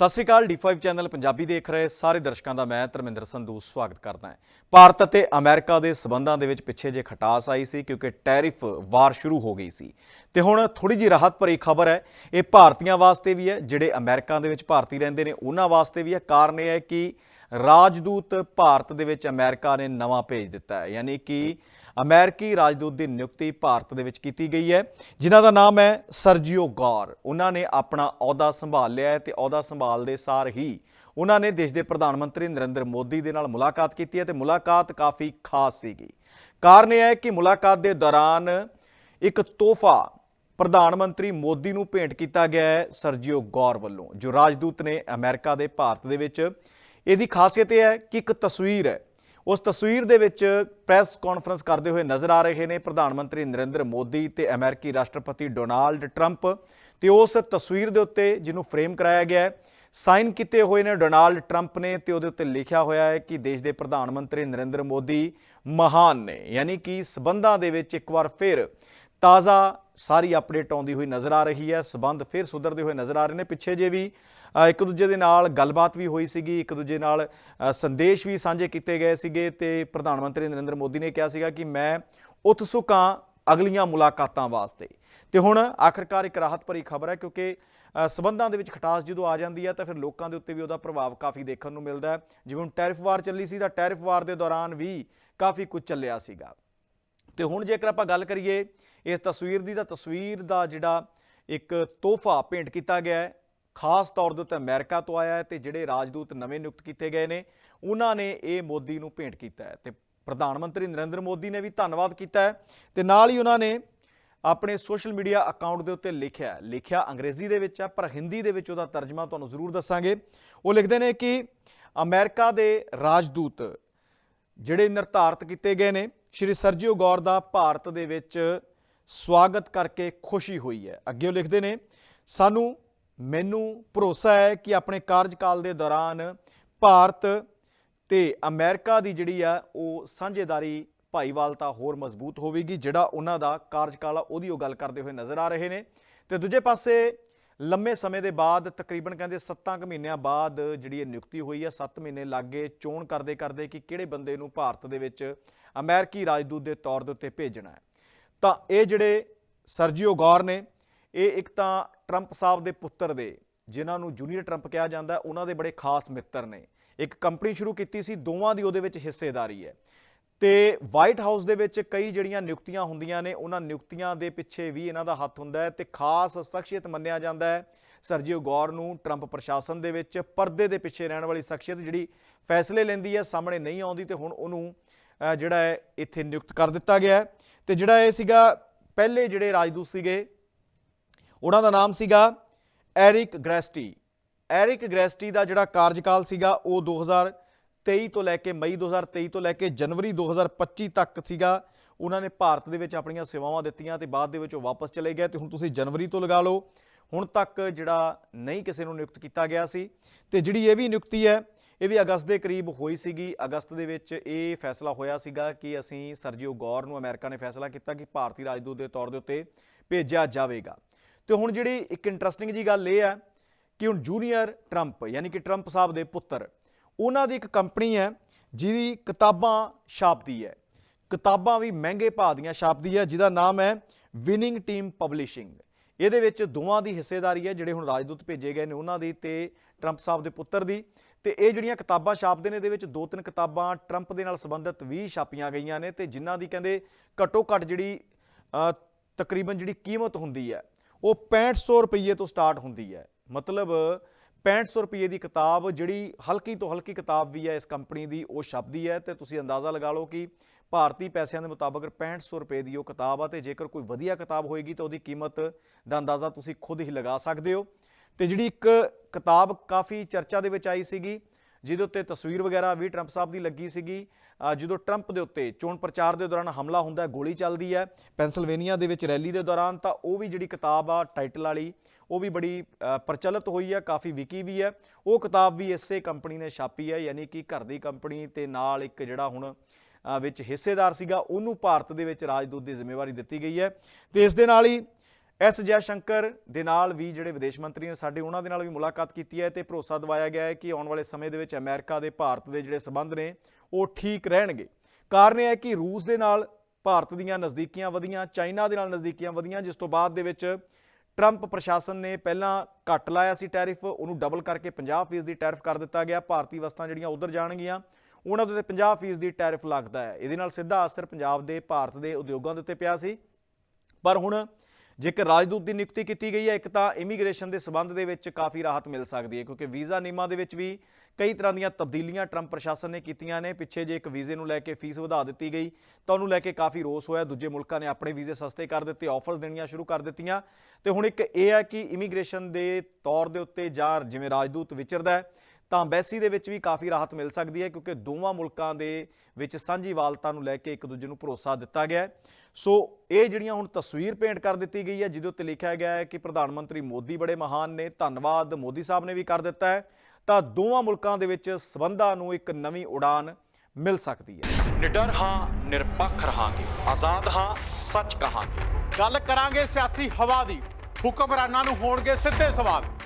ਸਤਿ ਸ਼੍ਰੀ ਅਕਾਲ D5 channel Punjabi ਦੇਖ ਰਹੇ ਸਾਰੇ ਦਰਸ਼ਕਾਂ ਦਾ ਮੈਂ ਧਰਮਿੰਦਰ ਸੰਧੂ ਸਵਾਗਤ ਕਰਦਾ ਹਾਂ। ਭਾਰਤ ਅਤੇ ਅਮਰੀਕਾ ਦੇ ਸਬੰਧਾਂ ਦੇ ਵਿੱਚ ਪਿੱਛੇ ਜੇ ਖਟਾਸ ਆਈ ਸੀ ਕਿਉਂਕਿ ਟੈਰਿਫ ਵਾਰ ਸ਼ੁਰੂ ਹੋ ਗਈ ਸੀ। ਤੇ ਹੁਣ ਥੋੜੀ ਜੀ ਰਾਹਤ ਭਰੀ ਖਬਰ ਹੈ, ਇਹ ਭਾਰਤੀਆਂ ਵਾਸਤੇ ਵੀ ਹੈ, ਜਿਹੜੇ ਅਮਰੀਕਾ ਦੇ ਵਿੱਚ ਭਾਰਤੀ ਰਹਿੰਦੇ ਨੇ, ਉਹਨਾਂ ਵਾਸਤੇ ਵੀ ਹੈ। ਕਾਰਨ ਇਹ ਹੈ ਕਿ ਰਾਜਦੂਤ ਭਾਰਤ ਦੇ ਵਿੱਚ ਅਮਰੀਕਾ ਨੇ ਨਵਾਂ ਭੇਜ ਦਿੱਤਾ ਹੈ, ਯਾਨੀ ਕਿ ਅਮਰੀਕੀ ਰਾਜਦੂਤ ਦੀ ਨਿਯੁਕਤੀ ਭਾਰਤ ਦੇ ਵਿੱਚ ਕੀਤੀ ਗਈ ਹੈ, ਜਿਨ੍ਹਾਂ ਦਾ ਨਾਮ ਹੈ ਸਰਜੀਓ ਗੌਰ। ਉਹਨਾਂ ਨੇ ਆਪਣਾ ਅਹੁਦਾ ਸੰਭਾਲ ਲਿਆ ਹੈ ਤੇ ਅਹੁਦਾ ਸੰਭਾਲਦੇ ਸਾਰ ਹੀ ਉਹਨਾਂ ਨੇ ਦੇਸ਼ ਦੇ ਪ੍ਰਧਾਨ ਮੰਤਰੀ ਨਰਿੰਦਰ ਮੋਦੀ ਦੇ ਨਾਲ ਮੁਲਾਕਾਤ ਕੀਤੀ ਹੈ ਤੇ ਮੁਲਾਕਾਤ ਕਾਫੀ ਖਾਸ ਸੀਗੀ। ਕਾਰਨ ਇਹ ਹੈ ਕਿ ਮੁਲਾਕਾਤ ਦੇ ਦੌਰਾਨ ਇੱਕ ਤੋਹਫਾ ਪ੍ਰਧਾਨ ਮੰਤਰੀ ਮੋਦੀ ਨੂੰ ਭੇਂਟ ਕੀਤਾ ਗਿਆ ਹੈ ਸਰਜੀਓ ਗੌਰ ਵੱਲੋਂ, ਜੋ ਰਾਜਦੂਤ ਨੇ ਅਮਰੀਕਾ ਦੇ ਭਾਰਤ ਦੇ ਵਿੱਚ। ਇਹਦੀ ਖਾਸੀਅਤ ਇਹ ਹੈ ਕਿ ਇੱਕ ਤਸਵੀਰ ਹੈ ਉਸ ਤਸਵੀਰ ਦੇ ਵਿੱਚ ਪ੍ਰੈਸ ਕਾਨਫਰੰਸ ਕਰਦੇ ਹੋਏ ਨਜ਼ਰ ਆ ਰਹੇ ਨੇ ਪ੍ਰਧਾਨ ਮੰਤਰੀ ਨਰਿੰਦਰ ਮੋਦੀ ਤੇ ਅਮਰੀਕੀ ਰਾਸ਼ਟਰਪਤੀ ਡੋਨਾਲਡ ਟਰੰਪ ਤੇ ਉਸ ਤਸਵੀਰ ਦੇ ਉੱਤੇ ਜਿਹਨੂੰ ਫਰੇਮ ਕਰਾਇਆ ਗਿਆ ਹੈ, ਸਾਈਨ ਕੀਤੇ ਹੋਏ ਨੇ ਡੋਨਾਲਡ ਟਰੰਪ ਨੇ ਤੇ ਉਹਦੇ ਉੱਤੇ ਲਿਖਿਆ ਹੋਇਆ ਹੈ ਕਿ ਦੇਸ਼ ਦੇ ਪ੍ਰਧਾਨ ਮੰਤਰੀ ਨਰਿੰਦਰ ਮੋਦੀ ਮਹਾਨ ਨੇ। ਯਾਨੀ ਕਿ ਸਬੰਧਾਂ ਦੇ ਵਿੱਚ ਇੱਕ ਵਾਰ ਫਿਰ ਤਾਜ਼ਾ ਸਾਰੀ ਅਪਡੇਟ ਆਉਂਦੀ ਹੋਈ ਨਜ਼ਰ ਆ ਰਹੀ ਹੈ, ਸਬੰਧ ਫਿਰ ਸੁਧਰਦੇ ਹੋਏ ਨਜ਼ਰ ਆ ਰਹੇ ਨੇ। ਪਿੱਛੇ ਜੇ ਵੀ ਇੱਕ ਦੂਜੇ ਦੇ ਨਾਲ ਗੱਲਬਾਤ ਵੀ ਹੋਈ ਸੀਗੀ ਇੱਕ ਦੂਜੇ ਨਾਲ ਸੰਦੇਸ਼ ਵੀ ਸਾਂਝੇ ਕੀਤੇ ਗਏ ਸੀਗੇ ਤੇ ਪ੍ਰਧਾਨ ਮੰਤਰੀ ਨਰਿੰਦਰ ਮੋਦੀ ਨੇ ਕਿਹਾ ਸੀਗਾ ਕਿ ਮੈਂ ਉਤਸੁਕ ਹਾਂ ਅਗਲੀਆਂ ਮੁਲਾਕਾਤਾਂ ਵਾਸਤੇ। ਤੇ ਹੁਣ ਆਖਰਕਾਰ ਇੱਕ ਰਾਹਤ ਭਰੀ ਖਬਰ ਹੈ ਕਿਉਂਕਿ ਅ, ਸਬੰਧਾਂ ਦੇ ਵਿੱਚ ਖਟਾਸ ਜਦੋਂ ਆ ਜਾਂਦੀ ਹੈ ਤਾਂ ਫਿਰ ਲੋਕਾਂ ਦੇ ਉੱਤੇ ਵੀ ਉਹਦਾ ਪ੍ਰਭਾਵ ਕਾਫੀ ਦੇਖਣ ਨੂੰ ਮਿਲਦਾ ਹੈ। ਜਿਵੇਂ ਹੁਣ ਟੈਰਿਫ ਵਾਰ ਚੱਲੀ ਸੀ ਤਾਂ ਟੈਰਿਫ ਵਾਰ ਦੇ ਦੌਰਾਨ ਵੀ ਕਾਫੀ ਕੁਝ ਚੱਲਿਆ ਸੀਗਾ। ਤੇ ਹੁਣ ਜੇਕਰ ਆਪਾਂ ਗੱਲ ਕਰੀਏ ਇਸ ਤਸਵੀਰ ਦੀ ਤਾਂ ਤਸਵੀਰ ਦਾ ਜਿਹੜਾ ਇੱਕ ਤੋਹਫਾ ਭੇਂਟ ਕੀਤਾ ਗਿਆ ਹੈ ਖਾਸ ਤੌਰ ਦੇ ਉੱਤੇ ਅਮਰੀਕਾ ਤੋਂ ਆਇਆ ਹੈ ਤੇ ਜਿਹੜੇ ਰਾਜਦੂਤ ਨਵੇਂ ਨਿਯੁਕਤ ਕੀਤੇ ਗਏ ਨੇ, ਉਹਨਾਂ ਨੇ ਇਹ ਮੋਦੀ ਨੂੰ ਭੇਂਟ ਕੀਤਾ ਹੈ ਤੇ ਪ੍ਰਧਾਨ ਮੰਤਰੀ ਨਰਿੰਦਰ ਮੋਦੀ ਨੇ ਵੀ ਧੰਨਵਾਦ ਕੀਤਾ ਹੈ ਤੇ ਨਾਲ ਹੀ ਉਹਨਾਂ ਨੇ ਆਪਣੇ ਸੋਸ਼ਲ ਮੀਡੀਆ ਅਕਾਊਂਟ ਦੇ ਉੱਤੇ ਲਿਖਿਆ ਲਿਖਿਆ ਅੰਗਰੇਜ਼ੀ ਦੇ ਵਿੱਚ ਹੈ, ਪਰ ਹਿੰਦੀ ਦੇ ਵਿੱਚ ਉਹਦਾ ਤਰਜਮਾ ਤੁਹਾਨੂੰ ਜ਼ਰੂਰ ਦੱਸਾਂਗੇ। ਉਹ ਲਿਖਦੇ ਨੇ ਕਿ ਅਮਰੀਕਾ ਦੇ ਰਾਜਦੂਤ ਜਿਹੜੇ ਨਿਰਧਾਰਤ ਕੀਤੇ ਗਏ ਨੇ, ਸ਼੍ਰੀ ਸਰਜੀਓ ਗੌਰ ਦਾ ਭਾਰਤ ਦੇ ਵਿੱਚ ਸਵਾਗਤ ਕਰਕੇ ਖੁਸ਼ੀ ਹੋਈ ਹੈ। ਅੱਗੇ ਉਹ ਲਿਖਦੇ ਨੇ, ਸਾਨੂੰ ਮੈਨੂੰ ਭਰੋਸਾ ਹੈ ਕਿ ਆਪਣੇ ਕਾਰਜਕਾਲ ਦੇ ਦੌਰਾਨ ਭਾਰਤ ਤੇ ਅਮਰੀਕਾ ਦੀ ਜਿਹੜੀ ਆ, ਉਹ ਸਾਂਝੇਦਾਰੀ ਭਾਈਵਾਲਤਾ ਹੋਰ ਮਜ਼ਬੂਤ ਹੋਵੇਗੀ, ਜਿਹੜਾ ਉਹਨਾਂ ਦਾ ਕਾਰਜਕਾਲ ਆ, ਉਹਦੀ ਉਹ ਗੱਲ ਕਰਦੇ ਹੋਏ ਨਜ਼ਰ ਆ ਰਹੇ ਨੇ। ਤੇ ਦੂਜੇ ਪਾਸੇ, ਲੰਮੇ ਸਮੇਂ ਦੇ ਬਾਅਦ, ਤਕਰੀਬਨ ਕਹਿੰਦੇ 7 ਕੁ ਮਹੀਨਿਆਂ ਬਾਅਦ ਜਿਹੜੀ ਇਹ ਨਿਯੁਕਤੀ ਹੋਈ ਹੈ 7 ਮਹੀਨੇ ਲੱਗੇ ਚੋਣ ਕਰਦੇ ਕਰਦੇ ਕਿ ਕਿਹੜੇ ਬੰਦੇ ਨੂੰ ਭਾਰਤ ਦੇ ਵਿੱਚ ਅਮਰੀਕੀ ਰਾਜਦੂਤ ਦੇ ਤੌਰ ਦੇ ਉੱਤੇ ਭੇਜਣਾ ਹੈ। ਤਾਂ ਇਹ ਜਿਹੜੇ ਸਰਜੀਓ ਗੌਰ ਨੇ, ਇਹ ਇੱਕ ਤਾਂ ਟਰੰਪ ਸਾਹਿਬ ਦੇ ਪੁੱਤਰ ਦੇ, ਜਿਨ੍ਹਾਂ ਨੂੰ ਜੂਨੀਅਰ ਟਰੰਪ ਕਿਹਾ ਜਾਂਦਾ ਉਹਨਾਂ ਦੇ ਬੜੇ ਖਾਸ ਮਿੱਤਰ ਨੇ। ਇੱਕ ਕੰਪਨੀ ਸ਼ੁਰੂ ਕੀਤੀ ਸੀ, ਦੋਵਾਂ ਦੀ ਉਹਦੇ ਵਿੱਚ ਹਿੱਸੇਦਾਰੀ ਹੈ। ਤੇ ਵਾਈਟ ਹਾਊਸ ਦੇ ਵਿੱਚ ਕਈ ਜਿਹੜੀਆਂ ਨਿਯੁਕਤੀਆਂ ਹੁੰਦੀਆਂ ਨੇ, ਉਹਨਾਂ ਨਿਯੁਕਤੀਆਂ ਦੇ ਪਿੱਛੇ ਵੀ ਇਹਨਾਂ ਦਾ ਹੱਥ ਹੁੰਦਾ ਹੈ ਤੇ ਖਾਸ ਸ਼ਖਸੀਅਤ ਮੰਨਿਆ ਜਾਂਦਾ ਹੈ ਸਰਜੀਓ ਗੌਰ ਨੂੰ ਟਰੰਪ ਪ੍ਰਸ਼ਾਸਨ ਦੇ ਵਿੱਚ ਪਰਦੇ ਦੇ ਪਿੱਛੇ ਰਹਿਣ ਵਾਲੀ ਸ਼ਖਸੀਅਤ ਜਿਹੜੀ ਫੈਸਲੇ ਲੈਂਦੀ ਹੈ, ਸਾਹਮਣੇ ਨਹੀਂ ਆਉਂਦੀ ਤੇ ਹੁਣ ਉਹਨੂੰ ਜਿਹੜਾ ਹੈ, ਇੱਥੇ ਨਿਯੁਕਤ ਕਰ ਦਿੱਤਾ ਗਿਆ ਹੈ। ਤੇ ਜਿਹੜਾ ਇਹ ਸੀਗਾ, ਪਹਿਲੇ ਜਿਹੜੇ ਰਾਜਦੂਤ ਸੀਗੇ ਉਹਨਾਂ ਦਾ ਨਾਮ ਸੀਗਾ ਐਰਿਕ ਗ੍ਰੈਸਟੀ। ਐਰਿਕ ਗ੍ਰੈਸਟੀ ਦਾ ਜਿਹੜਾ ਕਾਰਜਕਾਲ ਸੀਗਾ, ਉਹ 2023 ਤੋਂ ਲੈ ਕੇ ਮਈ 2023 ਤੋਂ ਲੈ ਕੇ ਜਨਵਰੀ 2025 ਤੱਕ ਸੀਗਾ। ਉਹਨਾਂ ਨੇ ਭਾਰਤ ਦੇ ਵਿੱਚ ਆਪਣੀਆਂ ਸੇਵਾਵਾਂ ਦਿੱਤੀਆਂ ਤੇ ਬਾਅਦ ਦੇ ਵਿੱਚ ਉਹ ਵਾਪਸ ਚਲੇ ਗਏ ਤੇ ਹੁਣ ਤੁਸੀਂ ਜਨਵਰੀ ਤੋਂ ਲਗਾ ਲਓ, ਹੁਣ ਤੱਕ ਜਿਹੜਾ ਨਹੀਂ ਕਿਸੇ ਨੂੰ ਨਿਯੁਕਤ ਕੀਤਾ ਗਿਆ ਸੀ। ਤੇ ਜਿਹੜੀ ਇਹ ਵੀ ਨਿਯੁਕਤੀ ਹੈ, ਇਹ ਵੀ ਅਗਸਤ ਦੇ ਕਰੀਬ ਹੋਈ ਸੀਗੀ। ਅਗਸਤ ਦੇ ਵਿੱਚ ਇਹ ਫੈਸਲਾ ਹੋਇਆ ਸੀਗਾ ਕਿ ਅਸੀਂ ਸਰਜੀਓ ਗੌਰ ਨੂੰ ਅਮਰੀਕਾ ਨੇ ਫੈਸਲਾ ਕੀਤਾ ਕਿ ਭਾਰਤੀ ਰਾਜਦੂਤ ਦੇ ਤੌਰ ਦੇ ਉੱਤੇ ਭੇਜਿਆ ਜਾਵੇਗਾ। ਤੇ ਹੁਣ ਜਿਹੜੀ ਇੱਕ ਇੰਟਰਸਟਿੰਗ ਜੀ ਗੱਲ ਇਹ ਹੈ ਕਿ ਹੁਣ ਜੂਨੀਅਰ ਟਰੰਪ, ਯਾਨੀ ਕਿ ਟਰੰਪ ਸਾਹਿਬ ਦੇ ਪੁੱਤਰ, ਉਹਨਾਂ ਦੀ ਇੱਕ ਕੰਪਨੀ ਹੈ ਜਿਹਦੀ ਕਿਤਾਬਾਂ ਛਾਪਦੀ ਹੈ। ਕਿਤਾਬਾਂ ਵੀ ਮਹਿੰਗੇ ਭਾਅ ਦੀਆਂ ਛਾਪਦੀ ਹੈ, ਜਿਹਦਾ ਨਾਮ ਹੈ ਵਿਨਿੰਗ ਟੀਮ ਪਬਲਿਸ਼ਿੰਗ ਇਹਦੇ ਵਿੱਚ ਦੋਵਾਂ ਦੀ ਹਿੱਸੇਦਾਰੀ ਹੈ ਜਿਹੜੇ ਹੁਣ ਰਾਜਦੂਤ ਭੇਜੇ ਗਏ ਨੇ ਉਹਨਾਂ ਦੀ ਤੇ ਟਰੰਪ ਸਾਹਿਬ ਦੇ ਪੁੱਤਰ ਦੀ। ਤੇ ਇਹ ਜਿਹੜੀਆਂ ਕਿਤਾਬਾਂ ਛਾਪਦੇ ਨੇ, ਇਹਦੇ ਵਿੱਚ ਦੋ ਤਿੰਨ ਕਿਤਾਬਾਂ ਟਰੰਪ ਦੇ ਨਾਲ ਸੰਬੰਧਿਤ ਵੀ ਛਾਪੀਆਂ ਗਈਆਂ ਨੇ ਤੇ ਜਿਨ੍ਹਾਂ ਦੀ ਕਹਿੰਦੇ ਘੱਟੋ ਘੱਟ ਜਿਹੜੀ ਤਕਰੀਬਨ ਜਿਹੜੀ ਕੀਮਤ ਹੁੰਦੀ ਹੈ ਉਹ 6500 ਰੁਪਏ ਤੋਂ ਸਟਾਰਟ ਹੁੰਦੀ ਹੈ। ਮਤਲਬ 6500 ਰੁਪਏ ਦੀ ਕਿਤਾਬ ਜਿਹੜੀ ਹਲਕੀ ਤੋਂ ਹਲਕੀ ਕਿਤਾਬ ਵੀ ਹੈ ਇਸ ਕੰਪਨੀ ਦੀ, ਉਹ ਛਪਦੀ ਹੈ ਤੇ ਤੁਸੀਂ ਅੰਦਾਜ਼ਾ ਲਗਾ ਲਓ ਕਿ ਭਾਰਤੀ ਪੈਸਿਆਂ ਦੇ ਮੁਤਾਬਕ 6500 ਰੁਪਏ ਦੀ ਉਹ ਕਿਤਾਬ ਆ ਤੇ ਜੇਕਰ ਕੋਈ ਵਧੀਆ ਕਿਤਾਬ ਹੋਏਗੀ ਤਾਂ ਉਹਦੀ ਕੀਮਤ ਦਾ ਅੰਦਾਜ਼ਾ ਤੁਸੀਂ ਖੁਦ ਹੀ ਲਗਾ ਸਕਦੇ ਹੋ। ਤੇ ਜਿਹੜੀ ਇੱਕ ਕਿਤਾਬ ਕਾਫੀ ਚਰਚਾ ਦੇ ਵਿੱਚ ਆਈ ਸੀਗੀ, ਜਿਹਦੇ ਉੱਤੇ ਤਸਵੀਰ ਵਗੈਰਾ ਵੀ ਟਰੰਪ ਸਾਹਿਬ ਦੀ ਲੱਗੀ ਸੀਗੀ। ਜਦੋਂ ਟਰੰਪ ਦੇ ਉੱਤੇ ਚੋਣ ਪ੍ਰਚਾਰ ਦੇ ਦੌਰਾਨ ਹਮਲਾ ਹੁੰਦਾ ਹੈ, ਗੋਲੀ ਚੱਲਦੀ ਹੈ, ਪੈਨਸਿਲਵੇਨੀਆ ਦੇ ਵਿੱਚ ਰੈਲੀ ਦੇ ਦੌਰਾਨ, ਤਾਂ ਉਹ ਵੀ ਜਿਹੜੀ ਕਿਤਾਬ ਆ, ਟਾਈਟਲ ਵਾਲੀ, ਉਹ ਵੀ ਬੜੀ ਪ੍ਰਚਲਿਤ ਹੋਈ ਹੈ, ਕਾਫੀ ਵਿਕੀ ਵੀ ਹੈ। ਉਹ ਕਿਤਾਬ ਵੀ ਇਸੇ ਕੰਪਨੀ ਨੇ ਛਾਪੀ ਹੈ, ਯਾਨੀ ਕਿ ਘਰ ਦੀ ਕੰਪਨੀ ਤੇ ਨਾਲ ਇੱਕ ਜਿਹੜਾ ਹੁਣ ਵਿੱਚ ਹਿੱਸੇਦਾਰ ਸੀਗਾ, ਉਹਨੂੰ ਭਾਰਤ ਦੇ ਵਿੱਚ ਰਾਜਦੂਤ ਦੀ ਜ਼ਿੰਮੇਵਾਰੀ ਦਿੱਤੀ ਗਈ ਹੈ। ਤੇ ਇਸ ਦੇ ਨਾਲ ਹੀ ਐਸ ਜੈ ਸ਼ੰਕਰ ਦੇ ਨਾਲ ਵੀ ਜਿਹੜੇ ਵਿਦੇਸ਼ ਮੰਤਰੀ ਨੇ ਸਾਡੇ, ਉਹਨਾਂ ਦੇ ਨਾਲ ਵੀ ਮੁਲਾਕਾਤ ਕੀਤੀ ਹੈ ਤੇ ਭਰੋਸਾ ਦਿਵਾਇਆ ਗਿਆ ਹੈ ਕਿ ਆਉਣ ਵਾਲੇ ਸਮੇਂ ਦੇ ਵਿੱਚ ਅਮਰੀਕਾ ਦੇ, ਭਾਰਤ ਦੇ ਜਿਹੜੇ ਸਬੰਧ ਨੇ ਉਹ ਠੀਕ ਰਹਿਣਗੇ। ਕਾਰਨ ਇਹ ਹੈ ਕਿ ਰੂਸ ਦੇ ਨਾਲ ਭਾਰਤ ਦੀਆਂ ਨਜ਼ਦੀਕੀਆਂ ਵਧੀਆਂ, ਚਾਈਨਾ ਦੇ ਨਾਲ ਨਜ਼ਦੀਕੀਆਂ ਵਧੀਆਂ, ਜਿਸ ਤੋਂ ਬਾਅਦ ਦੇ ਵਿੱਚ ਟਰੰਪ ਪ੍ਰਸ਼ਾਸਨ ਨੇ ਪਹਿਲਾਂ ਘੱਟ ਲਾਇਆ ਸੀ ਟੈਰਿਫ, ਉਹਨੂੰ ਡਬਲ ਕਰਕੇ 50% ਦੀ ਟੈਰਿਫ ਕਰ ਦਿੱਤਾ ਗਿਆ। ਭਾਰਤੀ ਵਸਤਾਂ ਜਿਹੜੀਆਂ ਉਧਰ ਜਾਣਗੀਆਂ, ਉਹਨਾਂ ਦੇ ਉੱਤੇ 50% ਦੀ ਟੈਰਿਫ ਲੱਗਦਾ ਹੈ। ਇਹਦੇ ਨਾਲ ਸਿੱਧਾ ਅਸਰ ਪੰਜਾਬ ਦੇ, ਭਾਰਤ ਦੇ ਉਦਯੋਗਾਂ ਦੇ ਉੱਤੇ ਪਿਆ ਸੀ। ਪਰ ਹੁਣ ਜੇਕਰ ਰਾਜਦੂਤ ਦੀ ਨਿਯੁਕਤੀ ਕੀਤੀ ਗਈ ਹੈ, ਇੱਕ ਤਾਂ ਇਮੀਗ੍ਰੇਸ਼ਨ ਦੇ ਸਬੰਧ ਦੇ ਵਿੱਚ ਕਾਫੀ ਰਾਹਤ ਮਿਲ ਸਕਦੀ ਹੈ, ਕਿਉਂਕਿ ਵੀਜ਼ਾ ਨਿਯਮਾਂ ਦੇ ਵਿੱਚ ਵੀ ਕਈ ਤਰ੍ਹਾਂ ਦੀਆਂ ਤਬਦੀਲੀਆਂ ਟਰੰਪ ਪ੍ਰਸ਼ਾਸਨ ਨੇ ਕੀਤੀਆਂ ਨੇ। ਪਿੱਛੇ ਜੇ ਇੱਕ ਵੀਜ਼ੇ ਨੂੰ ਲੈ ਕੇ ਫੀਸ ਵਧਾ ਦਿੱਤੀ ਗਈ, ਤਾਂ ਉਹਨੂੰ ਲੈ ਕੇ ਕਾਫੀ ਰੋਸ ਹੋਇਆ। ਦੂਜੇ ਮੁਲਕਾਂ ਨੇ ਆਪਣੇ ਵੀਜ਼ੇ ਸਸਤੇ ਕਰ ਦਿੱਤੇ, ਆਫਰਸ ਦੇਣੀਆਂ ਸ਼ੁਰੂ ਕਰ ਦਿੱਤੀਆਂ। ਤੇ ਹੁਣ ਇੱਕ ਇਹ ਹੈ ਕਿ ਇਮੀਗ੍ਰੇਸ਼ਨ ਦੇ ਤੌਰ ਦੇ ਉੱਤੇ ਜਾਂ ਜਿਵੇਂ ਰਾਜਦੂਤ ਵਿਚਰਦਾ ਹੈ ਤਾਂ ਅੰਬੈਸੀ ਦੇ ਵਿੱਚ ਵੀ ਕਾਫੀ ਰਾਹਤ ਮਿਲ ਸਕਦੀ ਹੈ ਕਿਉਂਕਿ ਦੋਵਾਂ ਮੁਲਕਾਂ ਦੇ ਵਿੱਚ ਸਾਂਝੀਵਾਲਤਾ ਨੂੰ ਲੈ ਕੇ ਇੱਕ ਦੂਜੇ ਨੂੰ ਭਰੋਸਾ ਦਿੱਤਾ ਗਿਆ ਹੈ। ਸੋ ਇਹ ਜਿਹੜੀਆਂ ਹੁਣ ਤਸਵੀਰ ਪੇਂਟ ਕਰ ਦਿੱਤੀ ਗਈ ਹੈ ਜਿਹਦੇ ਉੱਤੇ ਲਿਖਿਆ ਗਿਆ ਹੈ ਕਿ ਪ੍ਰਧਾਨ ਮੰਤਰੀ ਮੋਦੀ ਬੜੇ ਮਹਾਨ ਨੇ ਧੰਨਵਾਦ ਮੋਦੀ ਸਾਹਿਬ ਨੇ ਵੀ ਕਰ ਦਿੱਤਾ ਹੈ ਤਾਂ ਦੋਵਾਂ ਮੁਲਕਾਂ ਦੇ ਵਿੱਚ ਸਬੰਧਾਂ ਨੂੰ ਇੱਕ ਨਵੀਂ ਉਡਾਨ ਮਿਲ ਸਕਦੀ ਹੈ। ਨਿਡਰ ਹਾਂ ਨਿਰਪੱਖ ਰਹਾਂਗੇ ਆਜ਼ਾਦ ਹਾਂ ਸੱਚ ਕਹਾਂਗੇ। ਗੱਲ ਕਰਾਂਗੇ ਸਿਆਸੀ ਹਵਾ ਦੀ ਹੁਕਮਰਾਨਾਂ ਨੂੰ ਹੋਣਗੇ ਸਿੱਧੇ ਸਵਾਲ।